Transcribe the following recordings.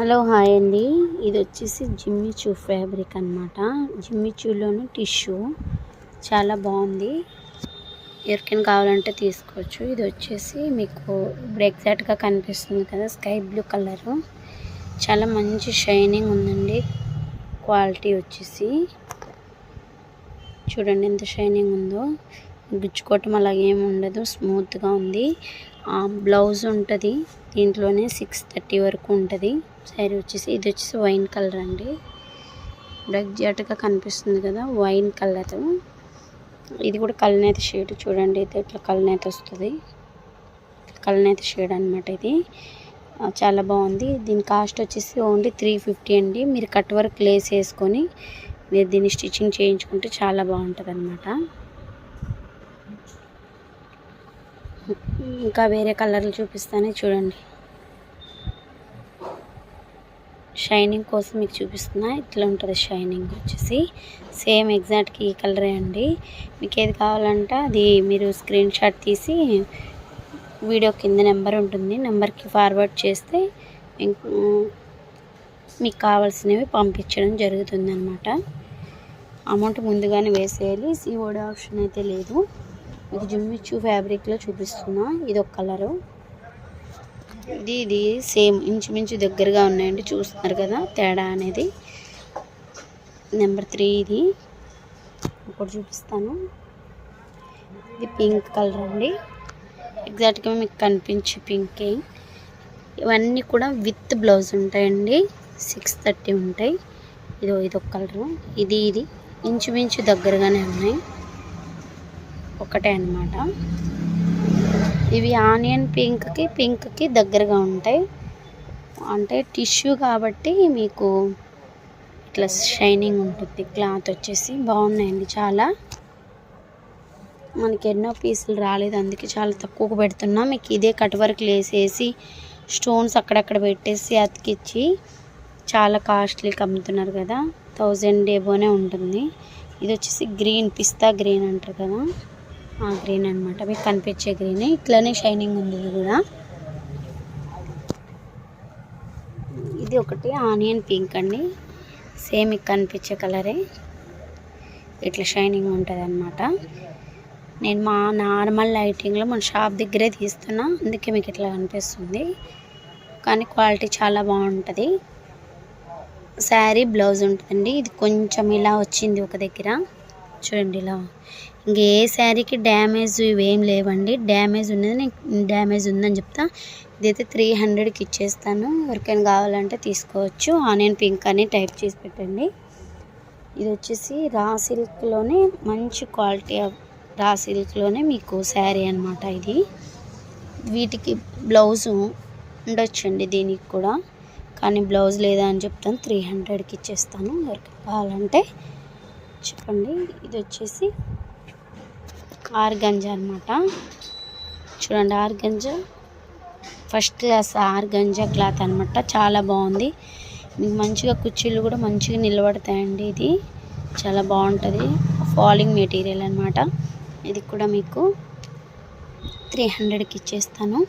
Hello hi అండి. ఇది వచ్చేసి జిమ్మి చూ ఫ్యాబ్రిక్ అనమాట జిమ్మిచూలోని టిష్యూ. చాలా బాగుంది. ఎవరికైనా కావాలంటే తీసుకోవచ్చు. ఇది వచ్చేసి మీకు ఇప్పుడు ఎగ్జాక్ట్గా కనిపిస్తుంది కదా స్కై బ్లూ కలరు. చాలా మంచి షైనింగ్ ఉందండి. క్వాలిటీ వచ్చేసి. చూడండి ఎంత షైనింగ్ ఉందో. గుచ్చుకోవటం అలా ఏమి ఉండదు. స్మూత్గా ఉంది. బ్లౌజ్ ఉంటుంది. దీంట్లోనే సిక్స్ థర్టీ వరకు ఉంటుంది. శారీ వచ్చేసి ఇది వచ్చేసి వైన్ కలర్ అండి. ఎగ్జాక్ట్గా కనిపిస్తుంది కదా వైన్ కలర్. ఇది కూడా కళ్ళనేత షేడ్ చూడండి అయితే ఇట్లా కళ్ళనేత వస్తుంది. కలనేత షేడ్ అనమాట ఇది. చాలా బాగుంది. దీని కాస్ట్ వచ్చేసి ఓన్లీ త్రీ ఫిఫ్టీ అండి. మీరు కట్ వర్క్ లేస్ వేసుకొని మీరు దీన్ని స్టిచ్చింగ్ చేయించుకుంటే చాలా బాగుంటుంది అనమాట ఇంకా వేరే కలర్లు చూపిస్తానే చూడండి. షైనింగ్ కోసం మీకు చూపిస్తున్నా. ఇట్లా ఉంటుంది షైనింగ్ వచ్చేసి. సేమ్ ఎగ్జాక్ట్కి ఈ కలరే అండి. మీకు ఏది కావాలంటే అది మీరు స్క్రీన్ షాట్ తీసి వీడియో కింద నెంబర్ ఉంటుంది. నెంబర్కి ఫార్వర్డ్ చేస్తే మీకు మీకు కావాల్సినవి పంపించడం జరుగుతుంది అనమాట అమౌంట్ ముందుగానే వేసేయాలి. సిఓడి ఆప్షన్ అయితే లేదు. మీకు జుమ్మిచ్చు ఫ్యాబ్రిక్లో చూపిస్తున్నా. ఇది ఒక కలరు. ఇది ఇది సేమ్ ఇంచుమించు దగ్గరగా ఉన్నాయండి చూస్తున్నారు కదా తేడా అనేది. నెంబర్ త్రీ ఇది. ఒకటి చూపిస్తాను. ఇది పింక్ కలర్ అండి. ఎగ్జాక్ట్గా మీకు కనిపించే పింకే. ఇవన్నీ కూడా విత్ బ్లౌజ్ ఉంటాయండి. సిక్స్ థర్టీ ఉంటాయి. ఇది ఇది ఒక కలరు. ఇది ఇది ఇంచుమించు దగ్గరగానే ఉన్నాయి. ఒకటే అన్నమాట. ఇవి ఆనియన్ పింక్కి పింక్కి దగ్గరగా ఉంటాయి. అంటే టిష్యూ కాబట్టి మీకు ఇట్లా షైనింగ్ ఉంటుంది. క్లాత్ వచ్చేసి బాగున్నాయండి చాలా. మనకి ఎన్నో పీసులు రాలేదు. అందుకే చాలా తక్కువకు పెడుతున్నా. మీకు ఇదే కట్ వర్క్ వేసేసి స్టోన్స్ అక్కడక్కడ పెట్టేసి అతికిచ్చి చాలా కాస్ట్లీకి అమ్ముతున్నారు కదా. థౌజండ్ ఏబోనే ఉంటుంది. ఇది వచ్చేసి గ్రీన్ పిస్తా గ్రీన్ అంటారు కదా. ఆ గ్రీన్ అనమాట మీకు కనిపించే గ్రీన్ ఇట్లానే షైనింగ్ ఉంది ఇది కూడా. ఇది ఒకటి ఆనియన్ పింక్ అండి. సేమ్ మీకు కనిపించే కలరే ఇట్లా షైనింగ్ ఉంటుంది అనమాట నేను మా నార్మల్ లైటింగ్లో మన షాప్ దగ్గరే తీస్తున్నా. అందుకే మీకు ఇట్లా కనిపిస్తుంది. కానీ క్వాలిటీ చాలా బాగుంటుంది. శారీ బ్లౌజ్ ఉంటుందండి. ఇది కొంచెం ఇలా వచ్చింది ఒక దగ్గర. చూడండి ఇలా ఇంకా ఏ శారీకి డ్యామేజ్ ఇవేం లేవండి. డ్యామేజ్ ఉన్నది నేను డ్యామేజ్ ఉందని చెప్తా. ఇదైతే త్రీ హండ్రెడ్కి ఇచ్చేస్తాను. ఎవరికైనా కావాలంటే తీసుకోవచ్చు. ఆనియన్ పింక్ అని టైప్ చేసి పెట్టండి. ఇది వచ్చేసి రా సిల్క్లోనే మంచి క్వాలిటీ రా సిల్క్లోనే మీకు శారీ అనమాట ఇది. వీటికి బ్లౌజు ఉండొచ్చండి దీనికి కూడా. కానీ బ్లౌజ్ లేదా అని చెప్తాను. త్రీ హండ్రెడ్కి ఇచ్చేస్తాను. ఎవరికి కావాలంటే చెప్పండి. ఇది వచ్చేసి ఆర్గంజ అనమాట చూడండి organza first class organza cloth అనమాట చాలా బాగుంది. మీకు మంచిగా కుర్చీలు కూడా మంచిగా నిలబడతాయండి ఇది. చాలా బాగుంటుంది. ఫాలింగ్ మెటీరియల్ అనమాట ఇది కూడా మీకు త్రీ హండ్రెడ్కి ఇచ్చేస్తాను.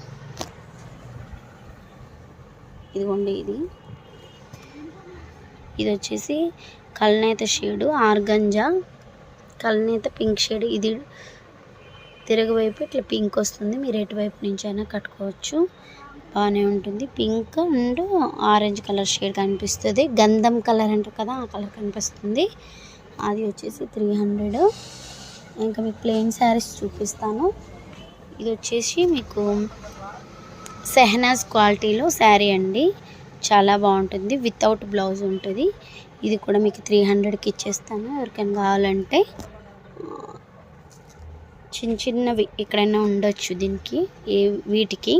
ఇదిగోండి ఇది. ఇది వచ్చేసి కల్నేత షేడు ఆర్గంజా కల్నేత పింక్ షేడ్. ఇది తిరగవైపు ఇట్లా పింక్ వస్తుంది. మీరు ఎటువైపు నుంచి అయినా కట్టుకోవచ్చు. బాగానే ఉంటుంది. Pink and orange colour shade కనిపిస్తుంది. గంధం కలర్ అంటారు కదా ఆ కలర్ కనిపిస్తుంది. అది వచ్చేసి త్రీ హండ్రెడ్ ఇంకా మీకు ప్లెయిన్ శారీస్ చూపిస్తాను. ఇది వచ్చేసి మీకు సెహనాజ్ క్వాలిటీలో శారీ అండి. చాలా బాగుంటుంది. వితౌట్ బ్లౌజ్ ఉంటుంది. ఇది కూడా మీకు త్రీ హండ్రెడ్కి ఇచ్చేస్తాను. ఎవరికైనా కావాలంటే చిన్న చిన్నవి ఎక్కడైనా ఉండొచ్చు దీనికి. ఏ వీటికి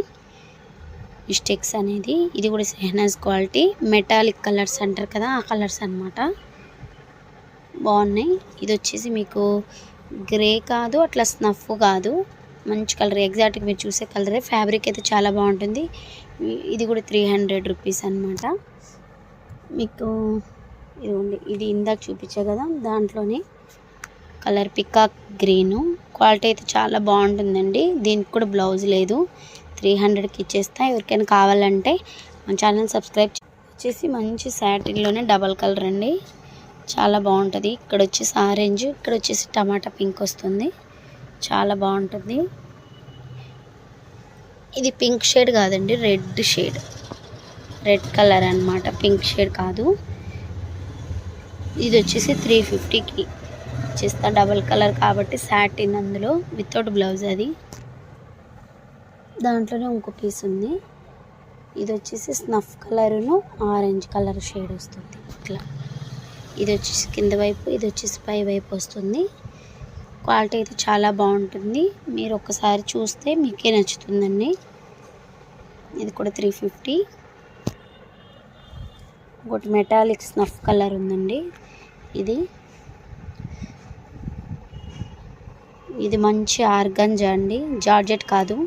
మిస్టేక్స్ అనేది. ఇది కూడా సెహనాజ్ క్వాలిటీ మెటాలిక్ కలర్స్ అంటారు కదా ఆ కలర్స్ అన్నమాట. బాగున్నాయి. ఇది వచ్చేసి మీకు గ్రే కాదు అట్లా స్నఫ్ కాదు. మంచి కలర్ ఎగ్జాక్ట్గా మీరు చూసే కలరే. ఫ్యాబ్రిక్ అయితే చాలా బాగుంటుంది. ఇది కూడా త్రీ హండ్రెడ్ రూపీస్ అనమాట మీకు ఇదిగోండి ఇది ఇందాక చూపించా కదా దాంట్లోనే కలర్ పికాక్ గ్రీను క్వాలిటీ అయితే చాలా బాగుంటుందండి. దీనికి కూడా బ్లౌజ్ లేదు. త్రీ హండ్రెడ్కి ఇచ్చేస్తా. ఎవరికైనా కావాలంటే మన ఛానల్ సబ్స్క్రైబ్ వచ్చేసి మంచి శాటిన్లోనే డబల్ కలర్ అండి. చాలా బాగుంటుంది. ఇక్కడ వచ్చేసి ఆరెంజ్ ఇక్కడ వచ్చేసి టమాటా పింక్ వస్తుంది. చాలా బాగుంటుంది. ఇది పింక్ షేడ్ కాదండి రెడ్ షేడ్. రెడ్ కలర్ అనమాట పింక్ షేడ్ కాదు. ఇది వచ్చేసి త్రీ ఫిఫ్టీకి. చేస్తా డబల్ కలర్ కాబట్టి సాటిన్ అందులో వితౌట్ బ్లౌజ్ అది. దాంట్లోనే ఇంకో పీస్ ఉంది. ఇది వచ్చేసి స్నఫ్ కలరును ఆరెంజ్ కలర్ షేడ్ వస్తుంది. ఇట్లా. ఇది వచ్చేసి కింద వైపు ఇది వచ్చేసి పై వైపు వస్తుంది. క్వాలిటీ అయితే చాలా బాగుంటుంది. మీరు ఒక్కసారి చూస్తే మీకే నచ్చుతుందండి. ఇది కూడా త్రీ ఫిఫ్టీ. ఒకటి మెటాలిక్ స్నఫ్ కలర్ ఉందండి. ఇది. ఇది మంచి ఆర్గంజా అండి. జార్జెట్ కాదు.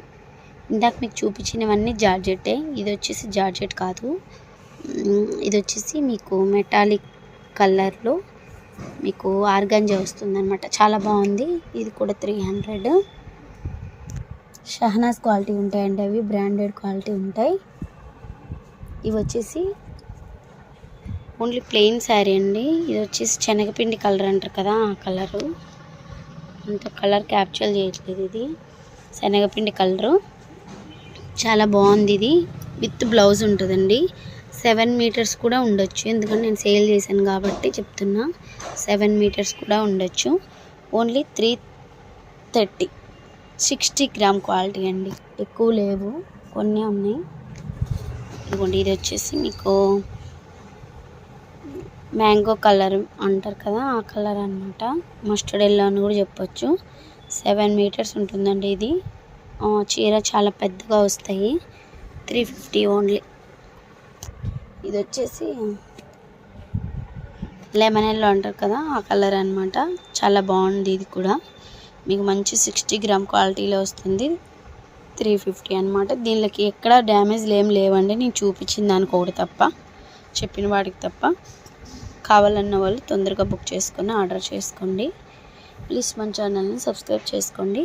ఇందాక మీకు చూపించినవన్నీ జార్జెట్టే ఇది వచ్చేసి జార్జెట్ కాదు. ఇది వచ్చేసి మీకు మెటాలిక్ కలర్లో మీకు ఆర్గంజా వస్తుంది అనమాట చాలా బాగుంది. ఇది కూడా త్రీ హండ్రెడ్ షహనాస్ క్వాలిటీ ఉంటాయండి అవి. బ్రాండెడ్ క్వాలిటీ ఉంటాయి. ఇవి వచ్చేసి ఓన్లీ ప్లెయిన్ శారీ అండి. ఇది వచ్చేసి శనగపిండి కలర్ అంటారు కదా ఆ కలరు. అంత కలర్ క్యాప్చర్ చేయట్లేదు ఇది. శనగపిండి కలరు. చాలా బాగుంది ఇది. విత్ బ్లౌజ్ ఉంటుందండి. సెవెన్ మీటర్స్ కూడా ఉండొచ్చు. ఎందుకంటే నేను సేల్ చేశాను కాబట్టి చెప్తున్నా. సెవెన్ మీటర్స్ కూడా ఉండొచ్చు. Only three thirty. Sixty gram quality అండి. ఎక్కువ లేవు. కొన్ని ఉన్నాయి. ఇదిగోండి ఇది వచ్చేసి మీకు మ్యాంగో కలర్ అంటారు కదా ఆ కలర్ అనమాట మస్టర్డ్ ఎల్లో అని కూడా చెప్పొచ్చు. సెవెన్ మీటర్స్ ఉంటుందండి ఇది. చీర చాలా పెద్దగా వస్తాయి. Three fifty only. ఇది వచ్చేసి లెమన్ ఎల్లో అంటారు కదా ఆ కలర్ అనమాట చాలా బాగుంది ఇది కూడా. మీకు మంచి సిక్స్టీ గ్రామ్ క్వాలిటీలో వస్తుంది. త్రీ ఫిఫ్టీ అనమాట దీనికి ఎక్కడ డ్యామేజ్లు ఏం లేవండి. నేను చూపించిన దానికి ఒకటి తప్ప చెప్పిన వాడికి తప్ప. కావాలన్న వాళ్ళు తొందరగా బుక్ చేసుకొని ఆర్డర్ చేసుకోండి. ప్లీజ్ మన ఛానల్ని సబ్స్క్రైబ్ చేసుకోండి.